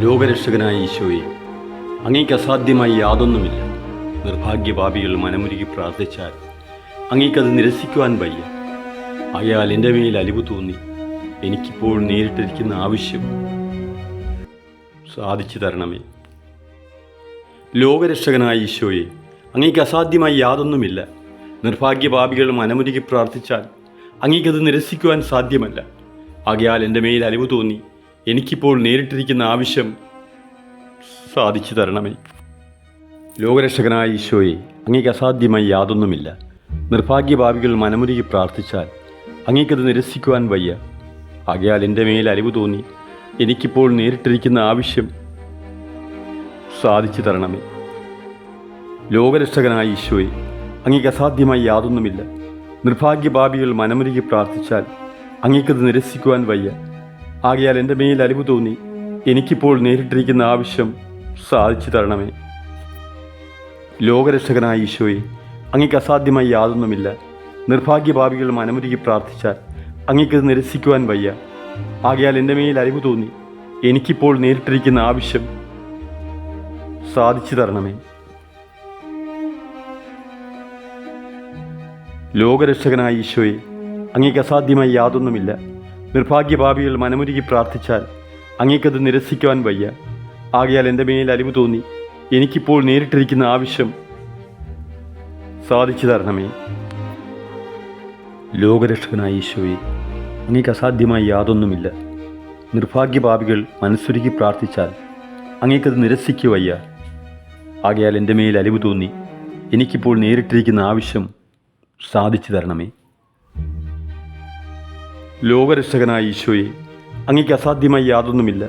ലോകരക്ഷകനായ ഈശോയെ അങ്ങേക്ക് അസാധ്യമായി യാതൊന്നുമില്ല. നിർഭാഗ്യപാപികൾ മനമുരുകി പ്രാർത്ഥിച്ചാൽ അങ്ങേക്കത് നിരസിക്കുവാൻ വയ്യ. അയാൾ എന്റെ മേൽ അലിവ് തോന്നി. എനിക്കിപ്പോൾ നേരിട്ടിരിക്കുന്ന ആവശ്യം സാധിച്ചു തരണമേ. ലോകരക്ഷകനായ ഈശോയെ അങ്ങേക്ക് അസാധ്യമായി യാതൊന്നുമില്ല. നിർഭാഗ്യപാപികൾ മനമുരുകി പ്രാർത്ഥിച്ചാൽ അങ്ങേക്കത് നിരസിക്കുവാൻ സാധ്യമല്ല. ആകയാൽ എന്റെ മേൽ അലിവ് തോന്നി. എനിക്കിപ്പോൾ നേരിട്ടിരിക്കുന്ന ആവശ്യം സാധിച്ചു തരണമേ. ലോകരക്ഷകനായ ഈശോയെ അങ്ങേക്ക് അസാധ്യമായി യാതൊന്നുമില്ല. നിർഭാഗ്യഭാവികൾ മനമുരുകി പ്രാർത്ഥിച്ചാൽ അങ്ങേക്കത് നിരസിക്കുവാൻ വയ്യ. ആകയാൽ എന്റെ മേൽ അലിവ് തോന്നി എനിക്കിപ്പോൾ നേരിട്ടിരിക്കുന്ന ആവശ്യം സാധിച്ചു തരണമേ. ലോകരക്ഷകനായ ഈശോയെ അങ്ങേക്ക് അസാധ്യമായി യാതൊന്നുമില്ല. നിർഭാഗ്യഭാവികൾ മനമുരുകി പ്രാർത്ഥിച്ചാൽ അങ്ങേക്കത് നിരസിക്കുവാൻ വയ്യ. ആകയാൽ എന്റെ മേൽ അലിവ് തോന്നി. എനിക്കിപ്പോൾ നേരിട്ടിരിക്കുന്ന ആവശ്യം സാധിച്ചു തരണമേ. ലോകരക്ഷകനായ ഈശോയെ അങ്ങേക്ക് അസാധ്യമായി യാതൊന്നുമില്ല. നിർഭാഗ്യഭാവികൾ മനമുരുകി പ്രാർത്ഥിച്ചാൽ അങ്ങേക്കത് നിരസിക്കുവാൻ വയ്യ. ആകയാൽ എന്റെ മേൽ അലിവ് തോന്നി. എനിക്കിപ്പോൾ നേരിട്ടിരിക്കുന്ന ആവശ്യം സാധിച്ചു തരണമേ. ലോകരക്ഷകനായ ഈശോയെ അങ്ങേക്ക് അസാധ്യമായി യാതൊന്നുമില്ല. നിർഭാഗ്യഭാവികൾ മനമുരുകി പ്രാർത്ഥിച്ചാൽ അങ്ങേക്കത് നിരസിക്കുവാൻ വയ്യ. ആകയാൽ എന്റെ മേൽ അലിവ് തോന്നി. എനിക്കിപ്പോൾ നേരിട്ടിരിക്കുന്ന ആവശ്യം സാധിച്ചു തരണമേ. ലോകരക്ഷകനായ ഈശോയെ അങ്ങേക്ക് അസാധ്യമായി യാതൊന്നുമില്ല. നിർഭാഗ്യഭാവികൾ മനസ്സുരുകി പ്രാർത്ഥിച്ചാൽ അങ്ങേക്കത് നിരസിക്കുവയ്യ ആകയാൽ എന്റെ മേൽ അലിവ് തോന്നി. എനിക്കിപ്പോൾ നേരിട്ടിരിക്കുന്ന ആവശ്യം സാധിച്ചു തരണമേ. ലോകരക്ഷകനായ ഈശോയെ അങ്ങേക്ക് അസാധ്യമായി യാതൊന്നുമില്ല.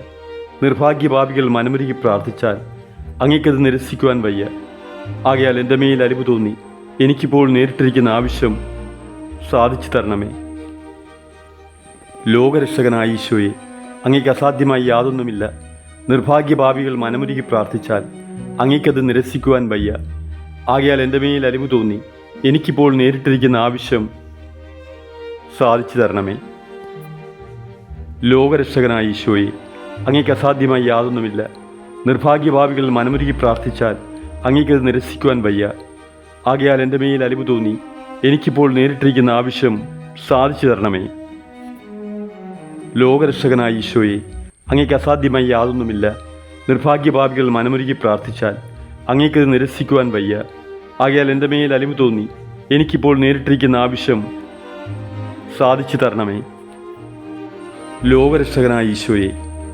നിർഭാഗ്യഭാവികൾ മനമുരുകി പ്രാർത്ഥിച്ചാൽ അങ്ങേക്കത് നിരസിക്കുവാൻ വയ്യ. ആകയാൽ എന്റെ മേൽ അലിവ് തോന്നി എനിക്കിപ്പോൾ നേരിട്ടിരിക്കുന്ന ആവശ്യം സാധിച്ചു തരണമേ. ലോകരക്ഷകനായ ഈശോയെ അങ്ങേക്ക് അസാധ്യമായി യാതൊന്നുമില്ല. നിർഭാഗ്യഭാവികൾ മനമുരുകി പ്രാർത്ഥിച്ചാൽ അങ്ങേക്കത് നിരസിക്കുവാൻ വയ്യ. ആകയാൽ എന്റെ മേൽ അലിവ് തോന്നി എനിക്കിപ്പോൾ നേരിട്ടിരിക്കുന്ന ആവശ്യം സാധിച്ചു തരണമേ. ലോകരക്ഷകനായ ഈശോയെ അങ്ങേക്ക് അസാധ്യമായി യാതൊന്നുമില്ല. നിർഭാഗ്യഭാവികൾ മനമുരുകി പ്രാർത്ഥിച്ചാൽ അങ്ങേക്കത് നിരസിക്കുവാൻ വയ്യ. ആകയാൽ എന്റെ മേൽ അലിവ് തോന്നി എനിക്കിപ്പോൾ നേരിട്ടിരിക്കുന്ന ആവശ്യം സാധിച്ചു തരണമേ. ലോകരക്ഷകനായ ഈശോയെ അങ്ങേക്ക് അസാധ്യമായി യാതൊന്നുമില്ല. നിർഭാഗ്യഭാവികൾ മനമുരുകി പ്രാർത്ഥിച്ചാൽ അങ്ങേക്കത് നിരസിക്കുവാൻ വയ്യ. ആകയാൽ എന്റെ മേൽ അലിവ് തോന്നി എനിക്കിപ്പോൾ നേരിട്ടിരിക്കുന്ന ആവശ്യം സാധിച്ചു തരണമേ. ലോകരക്ഷകനായ ഈശോയെ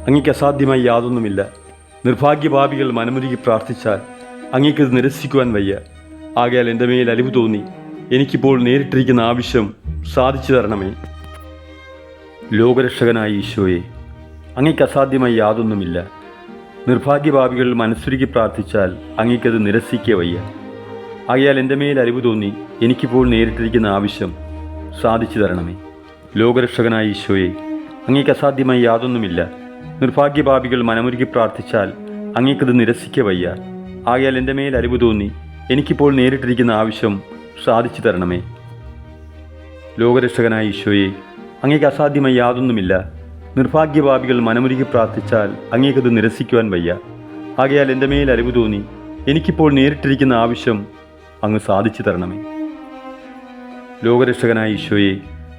അങ്ങേക്ക് അസാധ്യമായി യാതൊന്നുമില്ല. നിർഭാഗ്യഭാവികൾ മനമുരുകി പ്രാർത്ഥിച്ചാൽ അങ്ങേക്കത് നിരസിക്കുവാൻ വയ്യ. ആകയാൽ എന്റെ മേൽ അലിവ് തോന്നി. എനിക്കിപ്പോൾ നേരിട്ടിരിക്കുന്ന ആവശ്യം സാധിച്ചു തരണമേ. ലോകരക്ഷകനായ ഈശോയെ അങ്ങേക്ക് അസാധ്യമായി യാതൊന്നുമില്ല. നിർഭാഗ്യഭാവികൾ മനസ്സുരുകി പ്രാർത്ഥിച്ചാൽ അങ്ങേക്കത് നിരസിക്കുക വയ്യ. ആകയാൽ എന്റെ മേൽ അലിവ് തോന്നി. എനിക്കിപ്പോൾ നേരിട്ടിരിക്കുന്ന ആവശ്യം സാധിച്ചു തരണമേ. ലോകരക്ഷകനായ ഈശോയെ അങ്ങേക്ക് അസാധ്യമായി യാതൊന്നുമില്ല. നിർഭാഗ്യഭാവികൾ മനമുരുകി പ്രാർത്ഥിച്ചാൽ അങ്ങേക്കത് നിരസിക്ക വയ്യ. ആകയാൽ എന്റെ മേൽ അറിവ് തോന്നി എനിക്കിപ്പോൾ നേരിട്ടിരിക്കുന്ന ആവശ്യം സാധിച്ചു തരണമേ. ലോകരക്ഷകനായ ഈശോയെ അങ്ങേക്ക് അസാധ്യമായി യാതൊന്നുമില്ല. നിർഭാഗ്യഭാവികൾ മനമുരുകി പ്രാർത്ഥിച്ചാൽ അങ്ങേക്കത് നിരസിക്കുവാൻ വയ്യ. ആകയാൽ എന്റെ മേൽ അറിവ് തോന്നി എനിക്കിപ്പോൾ നേരിട്ടിരിക്കുന്ന ആവശ്യം അങ്ങ് സാധിച്ചു തരണമേ. ലോകരക്ഷകനായ ഈശോയെ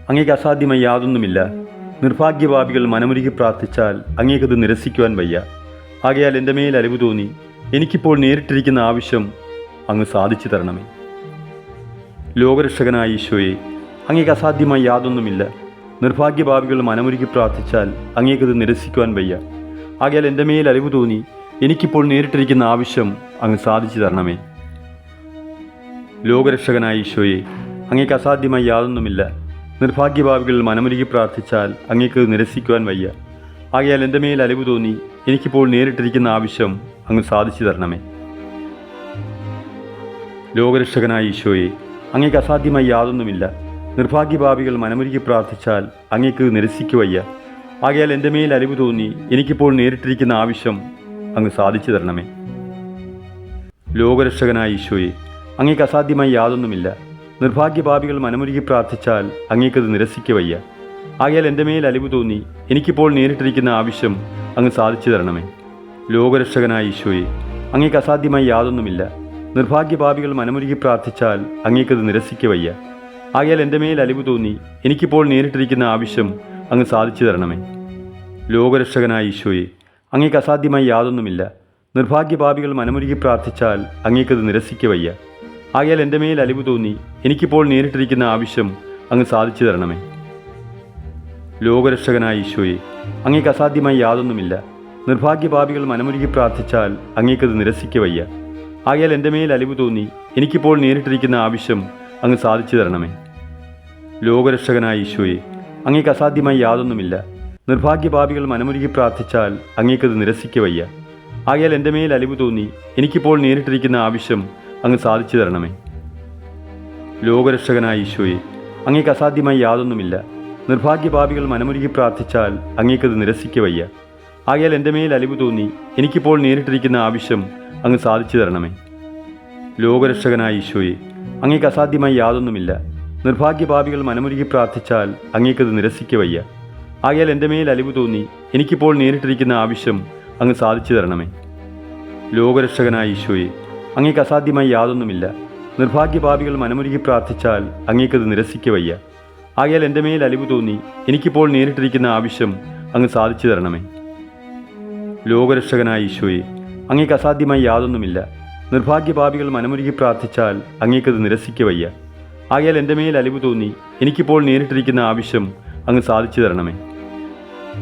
അങ്ങേക്ക് അസാധ്യമായി യാതൊന്നുമില്ല. നിർഭാഗ്യഭാവികൾ മനമുരുകി പ്രാർത്ഥിച്ചാൽ അങ്ങേക്കത് നിരസിക്കുവാൻ വയ്യ. ആകയാൽ എന്റെ മേൽ അറിവ് തോന്നി. എനിക്കിപ്പോൾ നേരിട്ടിരിക്കുന്ന ആവശ്യം അങ്ങ് സാധിച്ചു തരണമേ. ലോകരക്ഷകനായ ഈശോയെ അങ്ങേക്ക് അസാധ്യമായി യാതൊന്നുമില്ല. നിർഭാഗ്യഭാവികൾ മനമുരുകി പ്രാർത്ഥിച്ചാൽ അങ്ങേക്കത് നിരസിക്കുവാൻ വയ്യ. ആകയാൽ എന്റെ മേൽ അറിവ് തോന്നി. എനിക്കിപ്പോൾ നേരിട്ടിരിക്കുന്ന ആവശ്യം അങ്ങ് സാധിച്ചു തരണമേ. ലോകരക്ഷകനായ ഈശോയെ അങ്ങേക്ക് അസാധ്യമായി യാതൊന്നുമില്ല. നിർഭാഗ്യഭാവികൾ മനമൊരുകി പ്രാർത്ഥിച്ചാൽ അങ്ങേക്ക് നിരസിക്കുവാൻ വയ്യ. ആകയാൽ എന്റെ മേൽ അലിവ് തോന്നി എനിക്കിപ്പോൾ നേരിട്ടിരിക്കുന്ന ആവശ്യം അങ്ങ് സാധിച്ചു തരണമേ. ലോകരക്ഷകനായ ഈശോയെ അങ്ങേക്ക് അസാധ്യമായി യാതൊന്നുമില്ല. നിർഭാഗ്യഭാവികൾ മനമൊരുകി പ്രാർത്ഥിച്ചാൽ അങ്ങേക്ക് നിരസിക്കുവയ്യ ആകയാൽ എന്റെ മേൽ അലിവ് തോന്നി എനിക്കിപ്പോൾ നേരിട്ടിരിക്കുന്ന ആവശ്യം അങ്ങ് സാധിച്ചു തരണമേ. ലോകരക്ഷകനായ ഈശോയെ അങ്ങേക്ക് അസാധ്യമായി യാതൊന്നുമില്ല. നിർഭാഗ്യഭാവികൾ മനമുരുകി പ്രാർത്ഥിച്ചാൽ അങ്ങേക്കത് നിരസിക്കവയ്യ ആകയാൽ എന്റെ മേൽ അലിവ് തോന്നി എനിക്കിപ്പോൾ നേരിട്ടിരിക്കുന്ന ആവശ്യം അങ്ങ് സാധിച്ചു തരണമേ. ലോകരക്ഷകനായ ഈശോയെ അങ്ങേക്ക് അസാധ്യമായി യാതൊന്നുമില്ല. നിർഭാഗ്യപാപികൾ മനമുരുകി പ്രാർത്ഥിച്ചാൽ അങ്ങേക്കത് നിരസിക്കവയ്യ വയ്യ. ആയാൽ എന്റെ മേൽ അലിവ് തോന്നി എനിക്കിപ്പോൾ നേരിട്ടിരിക്കുന്ന ആവശ്യം അങ്ങ് സാധിച്ചു തരണമേ. ലോകരക്ഷകനായ ഈശോയെ അങ്ങേക്ക് അസാധ്യമായി യാതൊന്നുമില്ല. നിർഭാഗ്യപാപികൾ മനമുരുകി പ്രാർത്ഥിച്ചാൽ അങ്ങേക്കത് നിരസിക്ക ആയാൽ എന്റെ മേൽ അലിവ് തോന്നി. എനിക്കിപ്പോൾ നേരിട്ടിരിക്കുന്ന ആവശ്യം അങ്ങ് സാധിച്ചു തരണമേ. ലോകരക്ഷകനായ ഈശോയെ അങ്ങേക്ക് അസാധ്യമായി യാതൊന്നുമില്ല. നിർഭാഗ്യപാപികൾ മനമുരുകി പ്രാർത്ഥിച്ചാൽ അങ്ങേക്കത് നിരസിക്ക വയ്യ. ആയാൽ എന്റെ മേൽ അലിവ് തോന്നി. എനിക്കിപ്പോൾ നേരിട്ടിരിക്കുന്ന ആവശ്യം അങ്ങ് സാധിച്ചു തരണമേ. ലോകരക്ഷകനായ ഈശോയെ അങ്ങേക്ക് അസാധ്യമായി യാതൊന്നുമില്ല. നിർഭാഗ്യപാപികൾ മനമുരുകി പ്രാർത്ഥിച്ചാൽ അങ്ങേക്കത് നിരസിക്ക വയ്യ. ആയാൽ എന്റെ മേൽ അലിവ് തോന്നി. എനിക്കിപ്പോൾ നേരിട്ടിരിക്കുന്ന ആവശ്യം അങ്ങ് സാധിച്ചു തരണമേ. ലോകരക്ഷകനായ ഈശോയെ അങ്ങേക്ക് അസാധ്യമായി യാതൊന്നുമില്ല. നിർഭാഗ്യപാപികൾ മനമുരുകി പ്രാർത്ഥിച്ചാൽ അങ്ങേക്കത് നിരസിക്ക വയ്യ. ആകയാൽ എന്റെ മേൽ അലിവ് തോന്നി എനിക്കിപ്പോൾ നേരിട്ടിരിക്കുന്ന ആവശ്യം അങ്ങ് സാധിച്ചു തരണമേ. ലോകരക്ഷകനായ ഈശോയെ അങ്ങേക്ക് അസാധ്യമായി യാതൊന്നുമില്ല. നിർഭാഗ്യപാപികൾ മനമുരുകി പ്രാർത്ഥിച്ചാൽ അങ്ങേക്കത് നിരസിക്ക വയ്യ. ആകയാൽ എന്റെ മേൽ അലിവ് തോന്നി എനിക്കിപ്പോൾ നേരിട്ടിരിക്കുന്ന ആവശ്യം അങ്ങ് സാധിച്ചു തരണമേ. ലോകരക്ഷകനായ ഈശോയെ അങ്ങേക്ക് അസാധ്യമായി യാതൊന്നുമില്ല. നിർഭാഗ്യപാപികൾ മനമുരുകി പ്രാർത്ഥിച്ചാൽ അങ്ങേക്കത് നിരസിക്കവയ്യ വയ്യ. ആയാൽ എന്റെ മേൽ അലിവ് തോന്നി എനിക്കിപ്പോൾ നേരിട്ടിരിക്കുന്ന ആവശ്യം അങ്ങ് സാധിച്ചു തരണമേ. ലോകരക്ഷകനായ ഈശോയെ അങ്ങേക്ക് അസാധ്യമായി യാതൊന്നുമില്ല. നിർഭാഗ്യപാപികൾ മനമുരുകി പ്രാർത്ഥിച്ചാൽ അങ്ങേക്കത് നിരസിക്കവയ്യ വയ്യ. ആയാൽ എന്റെ മേൽ അലിവ് തോന്നി എനിക്കിപ്പോൾ നേരിട്ടിരിക്കുന്ന ആവശ്യം അങ്ങ് സാധിച്ചു തരണമേ.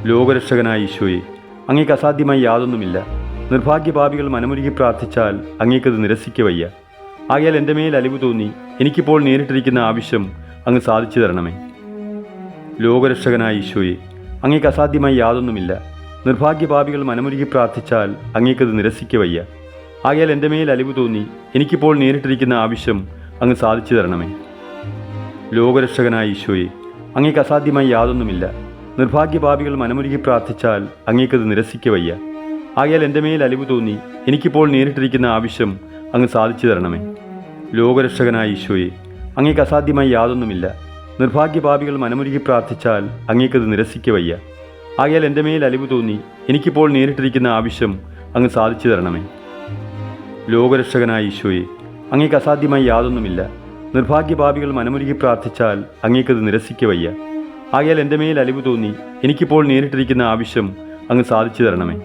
ലോകരക്ഷകനായ ഈശോയെ അങ്ങേക്ക് അസാധ്യമായി യാതൊന്നുമില്ല. നിർഭാഗ്യപാപികൾ മനമുരുകി പ്രാർത്ഥിച്ചാൽ അങ്ങേക്കത് നിരസിക്കവയ്യ. വയ്യ ആയാൽ എന്റെ മേൽ അലിവ് തോന്നി എനിക്കിപ്പോൾ നേരിട്ടിരിക്കുന്ന ആവശ്യം അങ്ങ് സാധിച്ചു തരണമേ. ലോകരക്ഷകനായ ഈശോയെ അങ്ങേക്ക് അസാധ്യമായി യാതൊന്നുമില്ല. നിർഭാഗ്യപാപികൾ മനമുരുകി പ്രാർത്ഥിച്ചാൽ അങ്ങേക്കത് നിരസിക്കവയ്യ. വയ്യ ആയാൽ എന്റെ മേൽ അലിവ് തോന്നി എനിക്കിപ്പോൾ നേരിട്ടിരിക്കുന്ന ആവശ്യം അങ്ങ് സാധിച്ചു തരണമേ. ലോകരക്ഷകനായ ഈശോയെ അങ്ങേക്ക് അസാധ്യമായി യാതൊന്നുമില്ല. നിർഭാഗ്യപാപികൾ മനമുരുകി പ്രാർത്ഥിച്ചാൽ അങ്ങേക്കത് നിരസിക്ക ആയാൽ എന്റെ മേൽ അലിവ് തോന്നി. എനിക്കിപ്പോൾ നേരിട്ടിരിക്കുന്ന ആവശ്യം അങ്ങ് സാധിച്ചു തരണമേ. ലോകരക്ഷകനായ ഈശോയെ അങ്ങേക്ക് അസാധ്യമായി യാതൊന്നുമില്ല. നിർഭാഗ്യപാപികൾ മനമുരുകി പ്രാർത്ഥിച്ചാൽ അങ്ങേക്കത് നിരസിക്ക വയ്യ. ആകയാൽ എന്റെ മേൽ അലിവ് തോന്നി. എനിക്കിപ്പോൾ നേരിട്ടിരിക്കുന്ന ആവശ്യം അങ്ങ് സാധിച്ചു തരണമേ. ലോകരക്ഷകനായ ഈശോയെ അങ്ങേക്ക് അസാധ്യമായി യാതൊന്നുമില്ല. നിർഭാഗ്യപാപികൾ മനമുരുകി പ്രാർത്ഥിച്ചാൽ അങ്ങേക്കത് നിരസിക്ക വയ്യ. ആകയാൽ എന്റെ മേൽ അലിവ് തോന്നി. എനിക്കിപ്പോൾ നേരിട്ടിരിക്കുന്ന ആവശ്യം അങ്ങ് സാധിച്ചു തരണമേ.